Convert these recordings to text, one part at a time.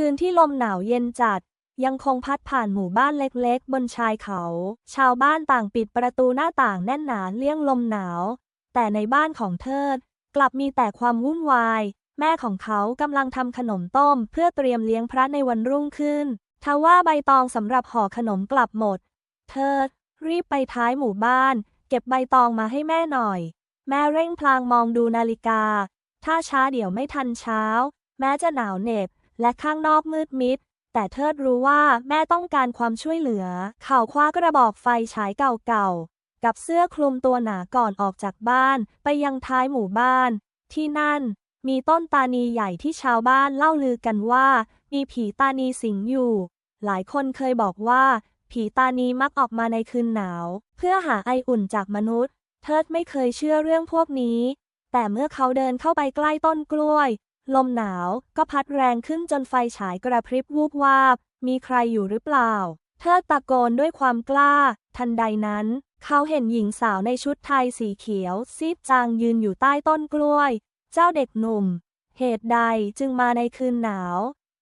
คืนที่ลมหนาวเย็นจัด ยังคงพัดผ่านหมู่บ้านเล็กๆ บนชายเขา ชาวบ้านต่างปิดประตูหน้าต่างแน่นหนาเลี่ยงลมหนาว แต่ในบ้านของเทิด กลับมีแต่ความวุ่นวาย แม่ของเขากำลังทำขนมต้ม เพื่อเตรียมเลี้ยงพระในวันรุ่งขึ้นทว่าใบตองสำหรับห่อขนมกลับหมดเทิดรีบไปท้ายหมู่บ้าน เก็บใบตองมาให้แม่หน่อย แม่เร่งพลางมองดูนาฬิกา ถ้าช้าเดี๋ยวไม่ทันเช้า แม้จะหนาวเหน็บ และข้างนอกมืดมิด แต่เทิดรู้ว่าแม่ต้องการความช่วยเหลือ เขาคว้ากระบอกไฟฉายเก่าๆ กับเสื้อคลุมตัวหนาก่อนออกจากบ้าน ไปยังท้ายหมู่บ้าน ที่นั่น มีต้นตานีใหญ่ที่ชาวบ้านเล่าลือกันว่า มีผีตานีสิงอยู่ หลายคนเคยบอกว่า ผีตานีมักออกมาในคืนหนาว เพื่อหาไออุ่นจากมนุษย์ เทิดไม่เคยเชื่อเรื่องพวกนี้ แต่เมื่อเขาเดินเข้าไปใกล้ต้นกล้วย ลมหนาวก็พัดแรงขึ้นจนไฟฉายกระพริบวูบวาบ มีใครอยู่หรือเปล่าเทิดตะโกนด้วยความกล้า ทันใดนั้น เขาเห็นหญิงสาวในชุดไทยสีเขียว ซีดจางยืนอยู่ใต้ต้นกล้วย เจ้าเด็กหนุ่ม เหตุใดจึงมาในคืนหนาว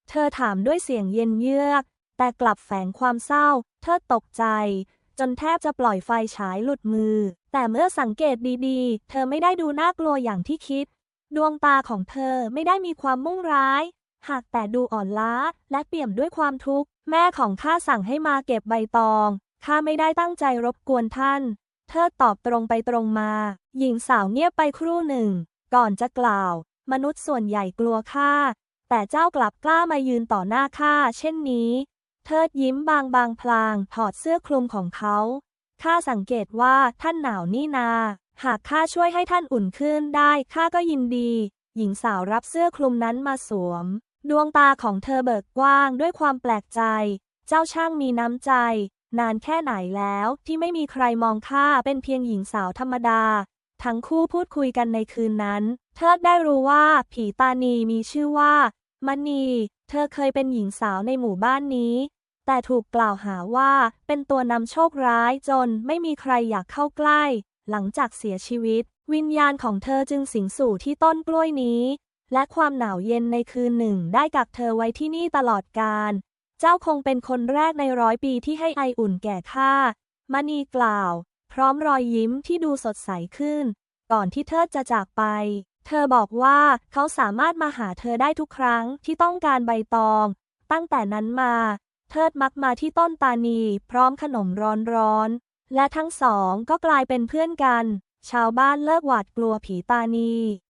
เธอถามด้วยเสียงเย็นเยือก แต่กลับแฝงความเศร้า เธอตกใจ จนแทบจะปล่อยไฟฉายหลุดมือ แต่เมื่อสังเกตดีๆ เธอไม่ได้ดูน่ากลัวอย่างที่คิด ดวงตาของเธอไม่ได้มีความมุ่งร้าย หากแต่ดูอ่อนล้าและเปี่ยมด้วยความทุกข์ แม่ของข้าสั่งให้มาเก็บใบตอง ข้าไม่ได้ตั้งใจรบกวนท่าน เธอตอบตรงไปตรงมา หญิงสาวเงียบไปครู่หนึ่ง ก่อนจะกล่าว มนุษย์ส่วนใหญ่กลัวข้า แต่เจ้ากลับกล้ามายืนต่อหน้าข้าเช่นนี้เทิดยิ้มบางบางพลางถอดเสื้อคลุมของเขา ข้าสังเกตว่าท่านหนาวนี่นา หากข้าช่วยให้ท่านอุ่นขึ้นได้ข้าก็ยินดี หญิงสาวรับเสื้อคลุมนั้นมาสวม ดวงตาของเธอเบิกกว้างด้วยความแปลกใจ เจ้าช่างมีน้ำใจ นานแค่ไหนแล้วที่ไม่มีใครมองข้าเป็นเพียงหญิงสาวธรรมดา ทั้งคู่พูดคุยกันในคืนนั้นเทิดได้รู้ว่าผีตานีมีชื่อว่ามณีเธอเคยเป็นหญิงสาวในหมู่บ้านนี้ แต่ถูกกล่าวหาว่าเป็นตัวนำโชคร้ายจนไม่มีใครอยากเข้าใกล้ หลังจากเสียชีวิต วิญญาณของเธอจึงสิงสู่ที่ต้นกล้วยนี้ และความหนาวเย็นในคืนหนึ่งได้กักเธอไว้ที่นี่ตลอดกาลเจ้าคงเป็นคนแรกในร้อยปีที่ให้ไออุ่นแก่ข้ามณีกล่าว พร้อมรอยยิ้มที่ดูสดใสขึ้น ก่อนที่เธอจะจากไป เธอบอกว่าเขาสามารถมาหาเธอได้ทุกครั้งที่ต้องการใบตอง ตั้งแต่นั้นมาเทิดมักมาที่ต้นตานี พร้อมขนมร้อน และทั้งสองก็กลายเป็นเพื่อนกัน ชาวบ้านเลิกหวาดกลัวผีตานี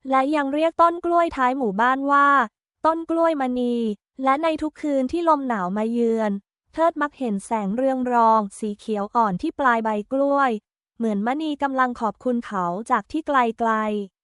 และยังเรียกต้นกล้วยท้ายหมู่บ้านว่า ต้นกล้วยมณี และในทุกคืนที่ลมหนาวมาเยือน เทิดมักเห็นแสงเรืองรอง สีเขียวอ่อนที่ปลายใบกล้วย เหมือนมณีกำลังขอบคุณเขาจากที่ไกลๆ